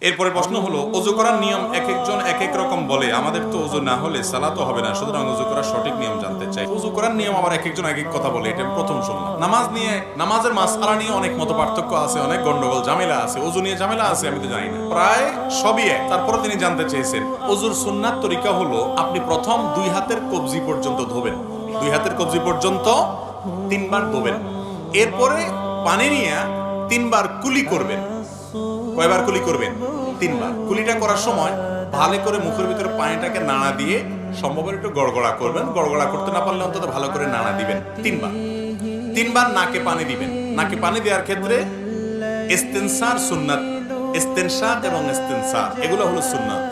এরপরে প্রশ্ন হলো অজু করার নিয়ম এক একজন এক এক রকম বলে আমাদের তো অজু না হলে সালাতো হবে না সুতরাং অজু করার সঠিক নিয়ম জানতে চাই। অজু করার নিয়ম আবার এক একজন এক এক কথা বলে এটা প্রথম শুনলাম নামাজ নিয়ে নামাজের মাসআলা নিয়ে অনেক মত পার্থক্য আছে অনেক গন্ডগোল ঝামেলা আছে অজু নিয়ে ঝামেলা আছে আমি তো জানি না। প্রায় সবই এক। তারপরে তিনি জানতে চেয়েছেন অজুর সুন্নাত তরিকা হলো আপনি প্রথম দুই হাতের কবজি পর্যন্ত ধোবেন। দুই হাতের কবজি পর্যন্ত তিনবার ধোবেন। এরপরে পানি নিয়ে তিনবার কুলি করবেন। কয়বার কুলি করবেন? তিনবার। কুলিটা করার সময় ভালো করে মুখের ভিতরে পানিটাকে নাড়া দিয়ে সম্ভব হলে একটু গড়গড়া করবেন। গড়গড়া করতে না পারলে অন্তত ভালো করে নাড়া দিবেন। তিনবার। তিনবার নাকে পানি দিবেন। নাকে পানি দেওয়ার ক্ষেত্রে ইস্তেনসার সুন্নাত ইস্তেনসাক এবং ইস্তেনসার, এগুলো হলো সুন্নাত।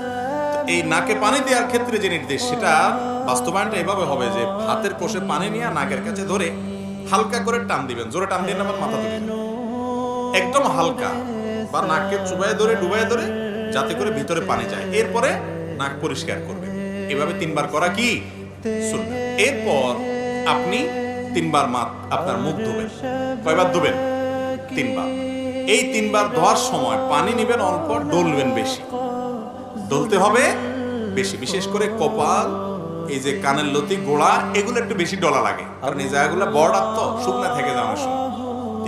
এই নাকে পানি দেওয়ার ক্ষেত্রে যে নির্দেশ, সেটা বাস্তবায়নটা এভাবে হবে যে হাতের কোষে পানি নিয়ে নাকের কাছে ধরে হালকা করে টান দিবেন। জোরে টান দিয়ে আবার মাথা তুলে একদম হালকা। বা নাককে চুবাই ধরে ডুবাই ধরে, যাতে করে ভিতরে পানি যায়। এরপরে নাক পরিষ্কার করবেন এভাবে তিনবার করা কি? এরপর আপনি তিনবার মাত আপনার মুখ ধুবেন। কয়বার ধুবেন? তিনবার। এই তিনবার ধোয়ার সময় পানি নেবেন অল্প, ডলবেন বেশি। ডলতে হবে বেশি, বিশেষ করে কপাল, এই যে কানের লতি, গোড়া, এগুলো একটু বেশি ডলা লাগে। কারণ এই জায়গাগুলো বর্ডার তো, শুকনা থেকে যাওয়ার সময়।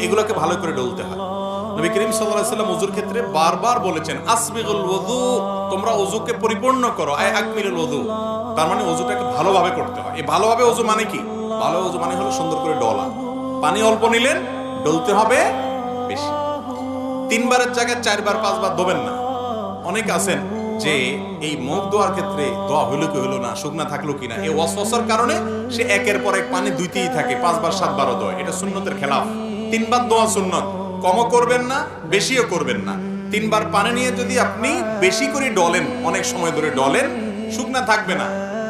এগুলোকে ভালো করে ডলতে হয়। নবী করিম সাল্লাম ওযুর ক্ষেত্রে বারবার বলেছেন, আসবিগুল ওযু তোমরা ওযুকে পরিপূর্ণ করো, আয় আকমিলুল ওযু তার মানে ওযুটাকে ভালোভাবে করতে হয়। এই ভালোভাবে ওযু মানে কি? ভালো ওযু মানে হলো সুন্দর করে ডলা। পানি অল্প নিলেন, ডলতে হবে বেশি। তিনবারের জায়গায় চারবার, পাঁচবার ধোবেন না। অনেক আছেন যে এই মুখ দোয়ার ক্ষেত্রে দোয়া হইল কি হইল না শুকনা থাকল কিনা এই ওয়াসওয়াসার কারণে সে একের পর এক পানি দুইতেই থাকে, পাঁচবার, সাতবারও দোয়। এটা সুন্নতের খেলাফ। তিনবার দোয়া সুন্নত। কমও করবেন না, বেশিও করবেন না। তিনবার পানি নিয়ে যদি আপনি বেশি করে ডলেন, অনেক সময় ধরে ডলেন, শুকনা থাকবে না।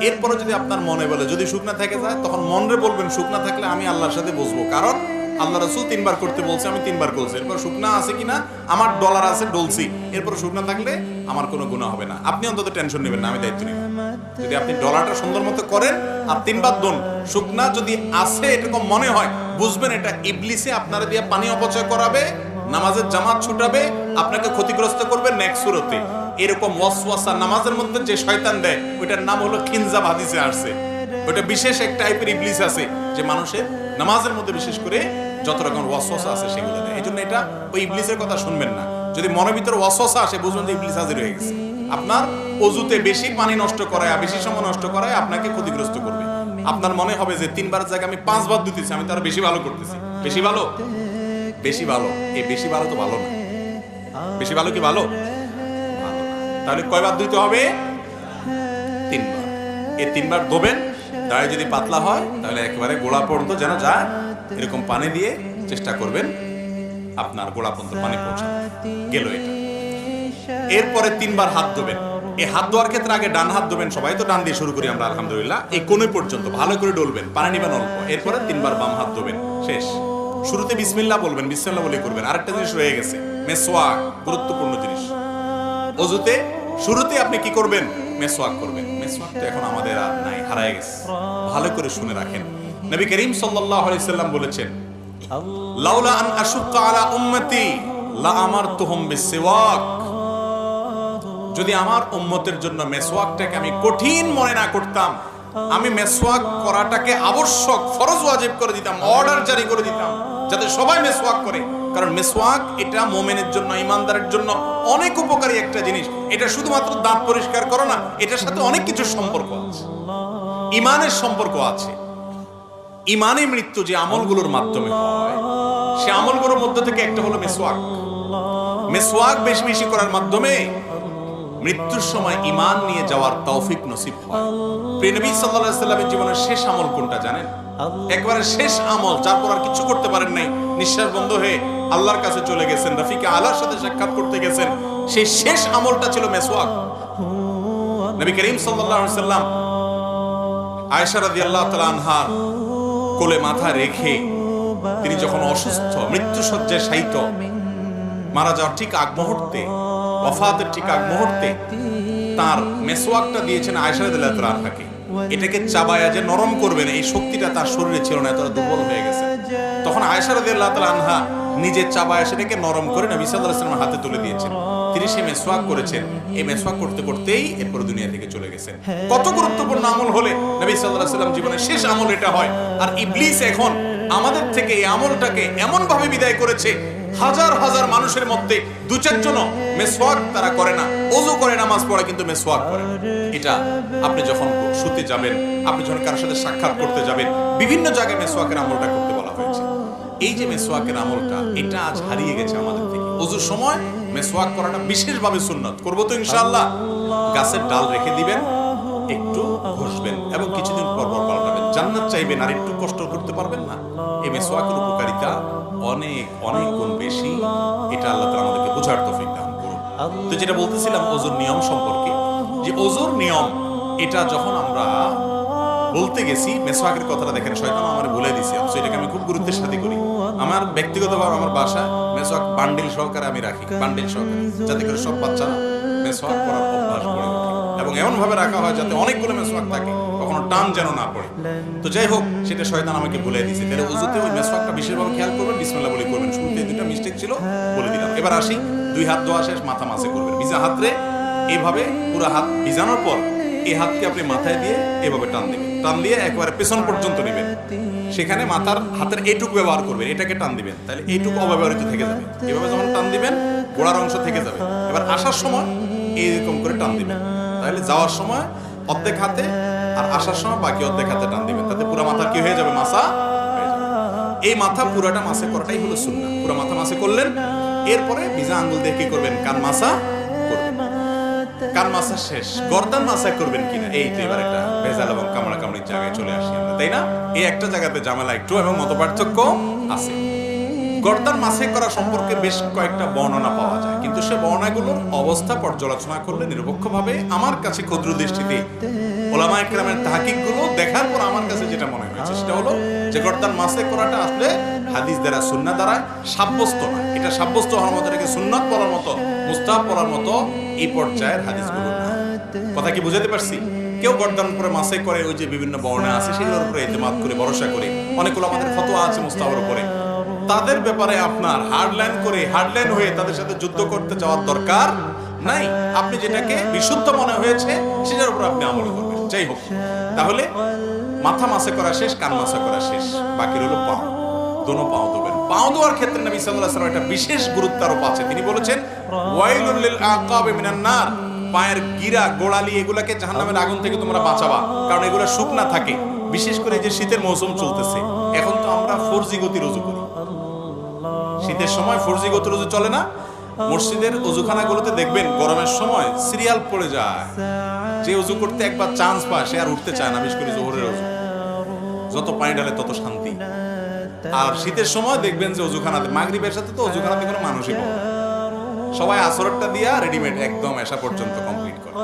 এরপরে যদি আপনার মনে বলে, যদি শুকনা থেকে যায় তখন মনরে বলবেন, শুকনা থাকলে আমি আল্লাহর সাথে বসবো। কারণ আল্লাহ রসুল তিনবার করতে বলছে, আমি তিনবার করছি। এরপর শুকনা আছে কিনা? আমার ডলার আছে, ডলছি। এরপর শুকনা থাকলে আমার কোনো গুণা হবে না। আপনি অন্তত টেনশন নেবেন না, আমি দায়িত্ব নিব। যদি আপনি ডলারটা সুন্দর মতো করেন আর তিনবার দোন, শুকনা যদি আছে, এরকম মনে হয় বুঝবেন এটা ইবলিসে আপনারা দিয়ে পানি অপচয় করাবে, নামাজের জামাত ছুটাবে, আপনাকে ক্ষতিগ্রস্ত করবে নেক্সট সুরতে। এরকম ওয়াসওয়াসা নামাজের মধ্যে যে শয়তান দেয়, ওইটার নাম হলো খিনজাব হাদিসে আসছে। ওটা বিশেষ এক টাইপের ইবলিস আছে, যে মানুষের নামাজের মধ্যে বিশেষ করে যত রকম ওয়াসওয়াসা আছে সেগুলো দেয়। এই জন্য এটা ওই ইবলিসের কথা শুনবেন না। যদি মনের ভিতরে ওয়াসওয়াসা আসে, বুঝবেন যে ইবলিস হাজির হয়ে গেছে। আপনার অজুতে বেশি পানি নষ্ট করায়, বেশি সময় নষ্ট করায় আপনাকে ক্ষতিগ্রস্ত করবে। আপনার মনে হবে যে তিনবার জায়গায় আমি পাঁচবার দিতেছি, আমি তার বেশি ভালো করতেছি। বেশি ভালো? বেশি ভালো। এই বেশি ভালো তো ভালো না। বেশি ভালো কি ভালো? তাহলে কয়বার দিতে হবে? তিনবার। এই তিনবার ধোবেন দাঁড়িয়ে যদি পাতলা হয়, তাহলে একেবারে গোড়া পর্যন্ত যেন যায়, এরকম পানি দিয়ে চেষ্টা করবেন, আপনার গোড়া পর্যন্ত পানি পৌঁছানো গেল এটা। এরপরে তিনবার হাত ধোবেন। এই হাত ধোয়ার ক্ষেত্রে আগে ডান হাত ধোবেন সবাই, তো ডান দিয়ে শুরু করি আমরা, আলহামদুলিল্লাহ। এই কোণে পর্যন্ত ভালো করে ডলবেন, পানি নিবেন অল্প। এরপরে তিনবার বাম হাত ধোবেন, শেষ। শুরুতে বিসমিল্লাহ বলবেন, বিসমিল্লাহ বলে করবেন। আরেকটা জিনিস রয়ে গেছে মেসোয়াক গুরুত্বপূর্ণ জিনিস। অজুতে শুরুতে আপনি কি করবেন? মেসওয়াক করবেন। মেসওয়াক তো এখন আমাদের আর নাই, হারায় গেছে। ভালো করে শুনে রাখেন। নবী করিম সাল্লাল্লাহু আলাইহি সাল্লাম বলেছেন, লাউলা আন আশুক্কা আলা উম্মতি, লা আমার আমারতুহুম বিসওয়াক। যদি আমার উম্মতের জন্য মেসওয়াকটাকে আমি কঠিন মনে না করতাম, আমি মেসওয়াক করাটাকে আবশ্যক, ফরজ ওয়াজিব করে দিতাম অর্ডার জারি করে দিতাম, যাতে সবাই মেসওয়াক করে। কারণ মেসওয়াক এটা মোমেনের জন্য, ইমানদারের জন্য অনেক উপকারী একটা জিনিস। এটা শুধুমাত্র দাঁত পরিষ্কার করো না, এটার সাথে অনেক কিছু সম্পর্ক আছে। ইমানের সম্পর্ক আছে। ইমানে মৃত্যু যে আমলগুলোর মাধ্যমে হয়, সে আমলগুলোর মধ্যে থেকে একটা হলো মেসওয়াক। মেসওয়াক বেশি বেশি করার মাধ্যমে মৃত্যুর সময় ইমান নিয়ে যাওয়ার তৌফিক নসিব হয়। প্রিয় নবী সাল্লাল্লাহু আলাইহি সাল্লামের জীবনের শেষ আমল কোনটা জানেন? একবারে শেষ আমল যার পর আর কিছু করতে পারেন নাই, নিঃশ্বাস বন্ধ হয়ে আল্লাহর কাছে চলে গেছেন, রফিকে আলার সাথে সাক্ষাৎ করতে গেছেন। সেই শেষ আমলটা ছিল মেসওয়াক। নবী করিম সাল্লাল্লাহু আলাইহি সাল্লাম আয়েশা রাদিয়াল্লাহু তাআলা আনহার কোলে মাথা রেখে তিনি যখন অসুস্থ মৃত্যু সজ্জায় শায়িত, মারা যাওয়ার ঠিক আগ মুহূর্তে ওফাতের ঠিক আগ মুহূর্তে তার মেসওয়াকটা দিয়েছেন আয়সা রাদিয়াল্লাহু তাআলা এটাকে চাবায়া যে নরম করবে না এই শক্তিটা তার শরীরে ছিল না, এতটা দুর্বল হয়ে গেছে। তখন আয়সা রাদিয়াল্লাহু তাআলা আনহা নিজের চাবায়া সেটাকে নরম করে না বিশাল আলাইহি ওয়াসাল্লামের হাতে তুলে দিয়েছেন। তিনি সে মেসওয়াক করেছেন। এই মেসওয়াক করতে করতেই এরপর দুনিয়া থেকে চলে গেছেন। কত গুরুত্বপূর্ণ আমল হলে নবী আলাইহি সাল্লাম জীবনের শেষ আমল এটা হয়। আর ইবলিস এখন আমাদের থেকে এই আমলটাকে এমন ভাবে বিদায় করেছে, হাজার হাজার মানুষের মধ্যে দু চারজন মেসওয়াক তারা করে না। ওযু করে, নামাজ পড়ে, কিন্তু মেসওয়াক করে এটা আপনি যখন শুতে যাবেন, আপনি যখন কারোর সাথে সাক্ষাৎ করতে যাবেন, বিভিন্ন জায়গায় মেসওয়াকের আমলটা করতে এই যে মেসওয়াকের আমলটা এটা আজ হারিয়ে গেছে আমাদের থেকে। ওজুর সময় মেসওয়াক করাটা বিশেষভাবে সুন্নত। করব তো ইনশাআল্লাহ। গাছের ডাল রেখে দিবেন, একটু ঘষবেন এবং কিছুদিন পর পর পাল্টাবেন। জান্নাত চাইবেন আর একটু কষ্ট করতে পারবেন না। এই মেসওয়াকের উপকারিতা অনেক অনেক গুণ বেশি। এটা আল্লাহ তাআলা আমাদেরকে বোঝার তৌফিক দান করুন। তো যেটা বলতেছিলাম ওজুর নিয়ম সম্পর্কে, যে ওজুর নিয়ম, এটা যখন আমরা বলতে গেছি মেসওয়াকের কথাটা দেখেন, শয়তান আমার বলে দিছি, অথচ এটাকে আমি খুব গুরুত্বের সাথে করি। আমার ব্যক্তিগতভাবে আমার বাসা মেসওয়াক বান্ডিল সহকারে আমি রাখি, বান্ডিল সহকারে, যাতে করে সব বাচ্চারা মেসওয়াক করার অভ্যাস ওঠে। এবং এমন ভাবে রাখা হয় যাতে অনেকগুলো মেসওয়াক থাকে, কখনো টান যেন না পড়ে। তো যাই হোক, সেটা শয়তান আমাকে বলে দিছে। তাহলে উজুতে ওই মেসওয়াকটা বিশেষভাবে খেয়াল করবেন, বিসমিল্লাহ বলে করবেন। শুরুতে দুটো মিস্টেক ছিল, বলে দিলাম। এবার আসি, দুই হাত ধোয়া শেষ, মাথা মাসে করবেন। ভিজা হাতরে এইভাবে পুরো হাত ভিজানোর পর, এই হাতকে আপনি মাথায় দিয়ে এভাবে টান দিবেন। টান দিয়ে একবারে পেছন পর্যন্ত নেবেন। সেখানে মাথার হাতের এইটুকু ব্যবহার করবেন, এটাকে টান দিবেন। তাহলে এইটুকু অব্যবহৃত থেকে যাবে। এভাবে যখন টান দিবেন, গোড়ার অংশ থেকে যাবে। এবার আসার সময় এইরকম করে টান দিবেন। তাহলে যাওয়ার সময় অর্ধেক হাতে আর আসার সময় বাকি অর্ধেক হাতে টান দিবেন। তাতে পুরো মাথা কি হয়ে যাবে? মাসা এই মাথা পুরাটা মাসে করাটাই হলো সুন্নাহ পুরো মাথা মাসে করলেন, এরপরে ভিজা আঙ্গুল দিয়ে কি করবেন? কান মাসা করবেন। কান মাসা শেষ। গর্দান মাসা করবেন কিনা? এই তো এবার একটা ভেজাল এবং কামড়া কামড়ির জায়গায় চলে আসি আমরা, তাই না? এই একটা জায়গাতে ঝামেলা একটু এবং মত পার্থক্য আছে। গর্দান মাসে করা সম্পর্কে বেশ কয়েকটা বর্ণনা পাওয়া যায়। সে বর্ণনাগুলোর অবস্থা পর্যালোচনা করলে নিরপেক্ষভাবে আমার কাছে ক্ষুদ্র দৃষ্টিতে ওলামা একরামের তাহাকিকগুলো দেখার পর আমার কাছে যেটা মনে হয়েছে, সেটা হলো যে মাসে করাটা আসলে হাদিস দ্বারা সুন্না দ্বারা সাব্যস্ত না। এটা সাব্যস্ত হওয়ার মতো, এটাকে সুন্নাত পড়ার মতো, মুস্তাহাব পড়ার মতো এই পর্যায়ের হাদিসগুলো কথা কি বুঝাতে পারছি? কেউ গর্দান করে মাসে করে ওই যে বিভিন্ন বর্ণা আছে, সেগুলোর উপরে এতেমাদ করে, ভরসা করে। অনেকগুলো আমাদের ফতোয়া আছে মুস্তাহাবের উপরে। তাদের ব্যাপারে আপনার হার্ডলাইন করে হার্ডলাইন হয়ে তাদের সাথে যুদ্ধ করতে যাওয়ার দরকার নাই। আপনি যেটাকে বিশুদ্ধ মনে হয়েছে, সেটার উপর আপনি আমল করবেন। যাই হোক, তাহলে মাথা মাসে করা শেষ, কান মাসে করা শেষ। বাকি রইল পাও। দোনো পাও দেবেন। পাও দেওয়ার ক্ষেত্রে নবী সাল্লাল্লাহু আলাইহি একটা বিশেষ গুরুত্ব আরোপ আছে। তিনি বলেছেন, ওয়াইলুল লিল আকাবে মিনান নার। পায়ের গিরা, গোড়ালি, এগুলাকে জাহান্নামের আগুন থেকে তোমরা বাঁচাবা। কারণ এগুলো শুকনা থাকে। বিশেষ করে যে শীতের মৌসুম চলতেছে। এখন ফোরজি গতি রুজু করি। শীতের সময় ফোরজি গতি রুজু চলে না। মসজিদের অজুখানাগুলোতে দেখবেন গরমের সময় সিরিয়াল পড়ে যায়। যে অজু করতে একবার চান্স পায়, সে আর উঠতে চায় না, বিশেষ করে জোহরের অজু যত পানি ঢালে তত শান্তি। আর শীতের সময় দেখবেন যে অজুখানাতে মাগরিবের সাথে তো অজুখানাতে কোনো মানুষই সবাই আসরটা দিয়া রেডিমেড একদম এসা পর্যন্ত কমপ্লিট করে।